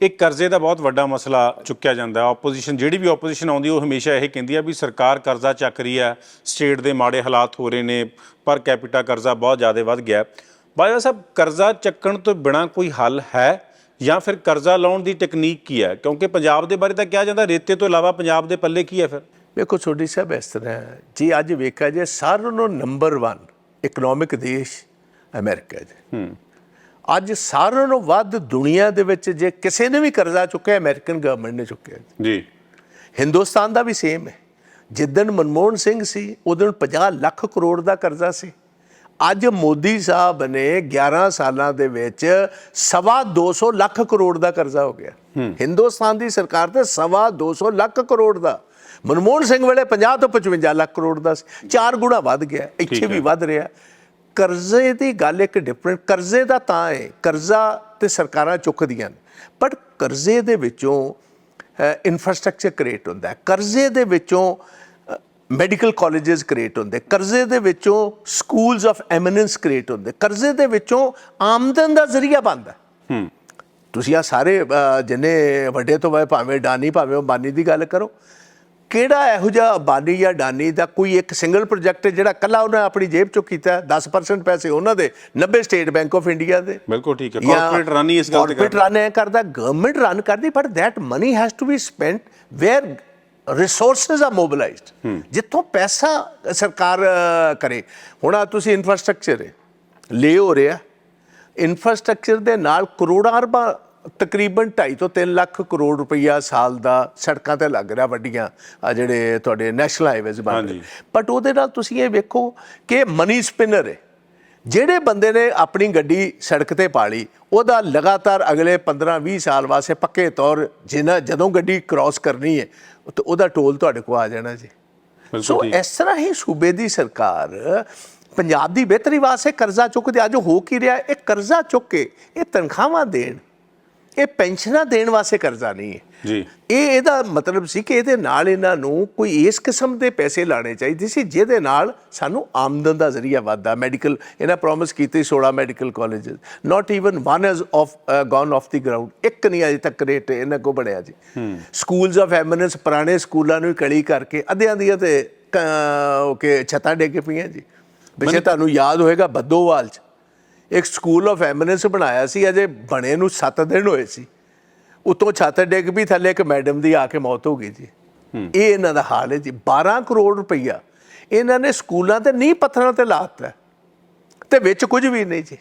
ਇਹ ਕਰਜ਼ੇ ਦਾ ਬਹੁਤ ਵੱਡਾ ਮਸਲਾ ਚੁੱਕਿਆ ਜਾਂਦਾ ਹੈ। ਆਪੋਜੀਸ਼ਨ ਜਿਹੜੀ ਵੀ ਆਪੋਜੀਸ਼ਨ ਆਉਂਦੀ ਉਹ ਹਮੇਸ਼ਾ ਇਹ ਕਹਿੰਦੀ ਆ ਵੀ ਸਰਕਾਰ ਕਰਜ਼ਾ ਚੱਕ ਰਹੀ ਹੈ ਸਟੇਟ ਦੇ ਮਾੜੇ ਹਾਲਾਤ ਹੋ ਰਹੇ ਨੇ ਪਰ ਕੈਪੀਟਾ ਕਰਜ਼ਾ ਬਹੁਤ ਜ਼ਿਆਦਾ ਵੱਧ ਗਿਆ ਬਾਜਵਾ ਸਾਹਿਬ ਕਰਜ਼ਾ ਚੱਕਣ ਤੋਂ ਬਿਨਾ ਕੋਈ ਹੱਲ ਹੈ ਜਾਂ ਫਿਰ ਕਰਜ਼ਾ ਲਾਉਣ ਦੀ ਟੈਕਨੀਕ ਕੀ ਹੈ? ਕਿਉਂਕਿ ਪੰਜਾਬ ਦੇ ਬਾਰੇ ਤਾਂ ਕਿਹਾ ਜਾਂਦਾ ਰੇਤੇ ਤੋਂ ਇਲਾਵਾ ਪੰਜਾਬ ਦੇ ਪੱਲੇ ਕੀ ਹੈ ਫਿਰ? ਵੇਖੋ ਛੋਟੀ ਸਾਹਿਬ ਇਸ ਤਰ੍ਹਾਂ ਜੀ ਅੱਜ ਵੇਖਿਆ ਜੇ ਸਾਰਿਆਂ ਨੂੰ ਨੰਬਰ 1 ਇਕਨੋਮਿਕ ਦੇਸ਼ ਅਮਰੀਕਾ ਹੈ ਹੂੰ। ਅੱਜ ਸਾਰਿਆਂ ਨੂੰ ਵੱਧ ਦੁਨੀਆ ਦੇ ਵਿੱਚ ਜੇ ਕਿਸੇ ਨੇ ਵੀ ਕਰਜ਼ਾ ਚੁੱਕਿਆ ਅਮਰੀਕਨ ਗਵਰਨਮੈਂਟ ਨੇ ਚੁੱਕਿਆ ਜੀ। ਹਿੰਦੁਸਤਾਨ ਦਾ ਵੀ ਸੇਮ ਹੈ। ਜਿੱਦਣ ਮਨਮੋਹਨ ਸਿੰਘ ਸੀ ਉਦੋਂ 50 ਲੱਖ ਕਰੋੜ ਦਾ ਕਰਜ਼ਾ ਸੀ। ਅੱਜ ਮੋਦੀ ਸਾਹਿਬ ਨੇ 11 ਸਾਲਾਂ ਦੇ ਵਿੱਚ ਸਵਾ 200 ਲੱਖ ਕਰੋੜ ਦਾ ਕਰਜ਼ਾ ਹੋ ਗਿਆ। ਹਿੰਦੁਸਤਾਨ ਦੀ ਸਰਕਾਰ ਤੇ ਸਵਾ 200 ਲੱਖ ਕਰੋੜ ਦਾ। ਮਨਮੋਹਨ ਸਿੰਘ ਵੇਲੇ 50 ਤੋਂ 55 ਲੱਖ ਕਰੋੜ ਦਾ ਸੀ। ਚਾਰ ਗੁਣਾ ਵੱਧ ਗਿਆ। ਇੱਥੇ ਵੀ ਵੱਧ ਰਿਹਾ। ਕਰਜ਼ੇ ਦੀ ਗੱਲ ਇੱਕ ਡਿਫਰੈਂਟ ਕਰਜ਼ੇ ਦਾ ਤਾਂ ਹੈ ਕਰਜ਼ਾ ਤੇ ਸਰਕਾਰਾਂ ਚੁੱਕਦੀਆਂ ਨੇ। ਬਟ ਕਰਜ਼ੇ ਦੇ ਵਿੱਚੋਂ ਇਨਫਰਾਸਟ੍ਰਕਚਰ ਕ੍ਰੀਏਟ ਹੁੰਦਾ ਹੈ। ਕਰਜ਼ੇ ਦੇ ਵਿੱਚੋਂ ਮੈਡੀਕਲ ਕਾਲਜਸ ਕ੍ਰੀਏਟ ਹੁੰਦੇ। ਕਰਜ਼ੇ ਦੇ ਵਿੱਚੋਂ ਸਕੂਲਸ ਆਫ ਐਮੀਨੈਂਸ ਕ੍ਰੀਏਟ ਹੁੰਦੇ। ਕਰਜ਼ੇ ਦੇ ਵਿੱਚੋਂ ਆਮਦਨ ਦਾ ਜ਼ਰੀਆ ਬਣਦਾ ਹੂੰ। ਤੁਸੀਂ ਆ ਸਾਰੇ ਜਿੰਨੇ ਵੱਡੇ ਤੋਂ ਵੱਡੇ ਭਾਵੇਂ ਡਾਨੀ ਭਾਵੇਂ ਅੰਬਾਨੀ ਦੀ ਗੱਲ ਕਰੋ। ਕਿਹੜਾ ਇਹੋ ਜਿਹਾ ਅੰਬਾਨੀ ਜਾਂ ਡਾਨੀ ਦਾ ਕੋਈ ਇੱਕ ਸਿੰਗਲ ਪ੍ਰੋਜੈਕਟ ਜਿਹੜਾ ਕੱਲਾ ਉਹਨੇ ਆਪਣੀ ਜੇਬ ਚੋਂ ਕੀਤਾ? ਹੈ? 10% ਪੈਸੇ ਉਹਨਾਂ ਦੇ 90 ਸਟੇਟ ਬੈਂਕ ਆਫ ਇੰਡੀਆ ਦੇ। ਬਿਲਕੁਲ ਠੀਕ ਹੈ। ਕਾਰਪੋਰੇਟ ਰਨ ਹੀ ਇਸ ਗੱਲ ਤੇ ਕਾਰਪੋਰੇਟ ਰਨ ਕਰਦਾ ਗਵਰਨਮੈਂਟ ਰਨ ਕਰਦੀ but that money has to be spent where resources are mobilized ਜਿੱਥੋਂ ਪੈਸਾ ਸਰਕਾਰ ਕਰੇ। ਹੁਣ ਆ ਤੁਸੀਂ ਇਨਫਰਾਸਟ੍ਰਕਚਰ ਹੈ। ਲੈ ਹੋ ਰਿਹਾ। ਇਨਫਰਾਸਟ੍ਰਕਚਰ ਦੇ ਨਾਲ ਕਰੋੜਾਂ ਅਰਬਾਂ ਤਕਰੀਬਨ 2.5 ਤੋਂ 3 ਲੱਖ ਕਰੋੜ ਰੁਪਈਆ ਸਾਲ ਦਾ ਸੜਕਾਂ ਤੇ ਲੱਗ ਰਿਹਾ ਵੱਡੀਆਂ ਆ ਜਿਹੜੇ ਤੁਹਾਡੇ ਨੈਸ਼ਨਲ ਹਾਈਵੇਜ਼ ਬਣ ਰਹੇ ਹਾਂਜੀ। ਬਟ ਉਹਦੇ ਨਾਲ ਤੁਸੀਂ ਇਹ ਵੇਖੋ ਕਿ ਮਨੀ ਸਪਿਨਰ ਹੈ ਜਿਹੜੇ ਬੰਦੇ ਨੇ ਆਪਣੀ ਗੱਡੀ ਸੜਕ ਤੇ ਪਾਲੀ ਉਹਦਾ ਲਗਾਤਾਰ ਅਗਲੇ 15-20 ਸਾਲ ਵਾਸਤੇ ਪੱਕੇ ਤੌਰ ਜਿਨਾ ਜਦੋਂ ਗੱਡੀ ਕ੍ਰਾਸ ਕਰਨੀ ਹੈ ਤੇ ਉਹਦਾ ਟੋਲ ਤੁਹਾਡੇ ਕੋਲ ਆ ਜਾਣਾ ਜੀ ਸੋ। ਇਸ ਤਰ੍ਹਾਂ ਹੀ ਸੂਬੇ ਦੀ ਸਰਕਾਰ ਪੰਜਾਬ ਦੀ ਬਿਹਤਰੀ ਵਾਸਤੇ ਕਰਜ਼ਾ ਚੁੱਕਦੇ ਅੱਜ ਹੋ ਕੀ ਰਿਹਾ ਇਹ ਕਰਜ਼ਾ ਚੁੱਕ ਕੇ ਇਹ ਤਨਖਾਹਾਂ ਦੇਣ ਇਹ ਪੈਨਸ਼ਨਾਂ ਦੇਣ ਵਾਸਤੇ ਕਰਜ਼ਾ ਨਹੀਂ ਹੈ। ਜੀ। ਇਹ ਇਹਦਾ ਮਤਲਬ ਸੀ ਕਿ ਇਹਦੇ ਨਾਲ ਇਹਨਾਂ ਨੂੰ ਕੋਈ ਇਸ ਕਿਸਮ ਦੇ ਪੈਸੇ ਲਾਣੇ ਚਾਹੀਦੇ ਸੀ ਜਿਹਦੇ ਨਾਲ ਸਾਨੂੰ ਆਮਦਨ ਦਾ ਜ਼ਰੀਆ ਵਾਧਾ ਮੈਡੀਕਲ ਇਹਨਾਂ ਪ੍ਰੋਮਿਸ ਕੀਤੀ 16 medical colleges not even one has of gone off the ground ਇੱਕ ਨਹੀਂ ਅਜੇ ਤੱਕ ਰੇਟ ਇਹਨਾਂ ਕੋ ਬਣਿਆ ਜੀ। ਸਕੂਲਸ ਆਫ ਐਮਿਨੈਂਸ ਪੁਰਾਣੇ ਸਕੂਲਾਂ ਨੂੰ ਕਲੀ ਕਰਕੇ ਅੱਧਿਆਂ ਦੀਆਂ ਤੇ ਓਕੇ ਛੱਤਾਂ ਡਿੱਗ ਪਈਆਂ ਜੀ। ਪਿੱਛੇ ਤੁਹਾਨੂੰ ਯਾਦ ਹੋਏਗਾ ਬੱਦੋਵਾਲ ਚ। ਇੱਕ ਸਕੂਲ ਆਫ ਐਮਿਨੈਂਸ ਬਣਾਇਆ ਸੀ ਅਜੇ ਬਣੇ ਨੂੰ 7 ਦਿਨ ਹੋਏ ਸੀ। ਉਤੋਂ ਛੱਤ ਡਿੱਗ ਵੀ ਥੱਲੇ ਇੱਕ ਮੈਡਮ ਦੀ ਆ ਕੇ ਮੌਤ ਹੋ ਗਈ ਜੀ। ਇਹ ਇਹਨਾਂ ਦਾ ਹਾਲ ਹੈ ਜੀ। 12 ਕਰੋੜ ਰੁਪਈਆ ਇਹਨਾਂ ਨੇ ਸਕੂਲਾਂ ਤੇ ਨੀਂਹ ਪੱਥਰਾਂ ਤੇ ਲਾਤਾ ਤੇ ਵਿੱਚ ਕੁਝ ਵੀ ਨਹੀਂ ਜੀ।